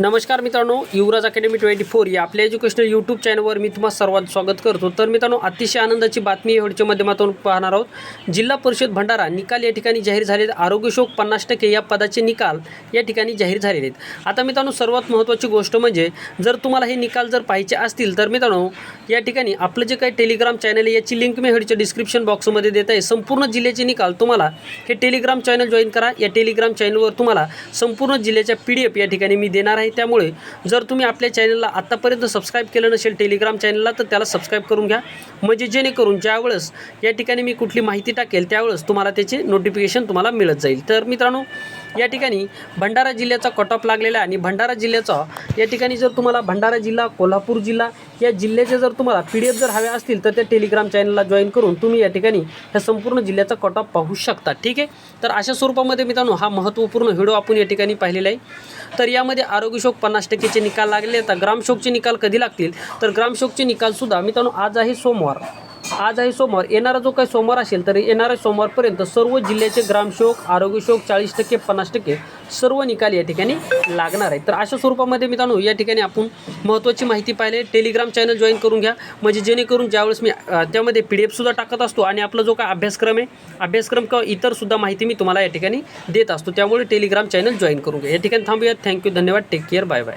नमस्कार मित्रांनो युवराज academy twenty four या आपल्या एज्युकेशनल यूट्यूब चॅनलवर मी तुम्हाला सर्वात स्वागत करतो. तर मित्रांनो अतिशय आनंदाची बातमी या माध्यमातून पाहणार आहोत. जिल्हा परिषद भंडारा निकाल या ठिकाणी जाहीर झाले आहेत आरोग्यशोक पन्नास टक्के या पदाचे निकाल या ठिकाणी जाहीर झालेले आहेत. आता मित्रांनो सर्वात महत्त्वाची गोष्ट म्हणजे जर तुम्हाला हे निकाल जर पाहिजे असतील तर मित्रांनो या ठिकाणी आपलं जे काही टेलिग्राम चॅनल आहे याची लिंक मी व्हिडिओच्या डिस्क्रिप्शन बॉक्समध्ये देत आहे. संपूर्ण जिल्ह्याचे निकाल तुम्हाला हे टेलिग्राम चॅनल जॉईन करा. या टेलिग्राम चॅनलवर तुम्हाला संपूर्ण जिल्ह्याच्या पी डी एफ या ठिकाणी मी देणार आहे. त्यामुळे जर तुम्ही आपल्या चॅनलला आत्तापर्यंत सबस्क्राईब केलं नसेल टेलिग्राम चॅनलला तर त्याला सबस्क्राईब करून घ्या. म्हणजे जेणेकरून ज्यावेळेस या ठिकाणी मी कुठली माहिती टाकेल त्यावेळेस तुम्हाला त्याचे नोटिफिकेशन तुम्हाला मिळत जाईल. तर मित्रांनो या ठिकाणी भंडारा जिल्ह्याचा कट ऑफ लागलेला आहे आणि भंडारा जिल्ह्याचा या ठिकाणी जर तुम्हाला भंडारा जिल्हा कोल्हापूर जिल्हा या जिल्ह्याचे जर तुम्हाला पी डी एफ जर हवे असतील तर त्या टेलिग्राम चॅनलला जॉईन करून तुम्ही या ठिकाणी ह्या संपूर्ण जिल्ह्याचा कट ऑफ पाहू शकता ठीक आहे? तर अशा स्वरूपामध्ये मित्रांनो हा महत्त्वपूर्ण व्हिडिओ आपण या ठिकाणी पाहिलेला आहे. तर यामध्ये आरोग्यशोक पन्नास टक्केचे निकाल लागले. आता ग्रामशोकचे निकाल कधी लागतील? तर ग्रामशोकचे निकालसुद्धा मित्रांनो आज आहे सोमवार. आज आहे सोमवार येणारा जो काही सोमवार असेल तर येणाऱ्या सोमवारपर्यंत सर्व जिल्ह्याचे ग्रामशोक आरोग्यशोक चाळीस टक्के पन्नास टक्के सर्व निकाल या ठिकाणी लागणार आहे तर अशा स्वरूपामध्ये मित्रांनो या ठिकाणी आपण महत्त्वाची माहिती पाहिले. टेलिग्राम चॅनल जॉईन करून घ्या. म्हणजे जेणेकरून ज्यावेळेस मी त्यामध्ये पी डी एफसुद्धा टाकत असतो आणि आपला जो काय अभ्यासक्रम आहे अभ्यासक्रम किंवा इतरसुद्धा माहिती मी तुम्हाला या ठिकाणी देत असतो. त्यामुळे टेलिग्राम चॅनल जॉईन करून घ्या. या ठिकाणी थांबूयात. थँक्यू धन्यवाद. Take care bye bye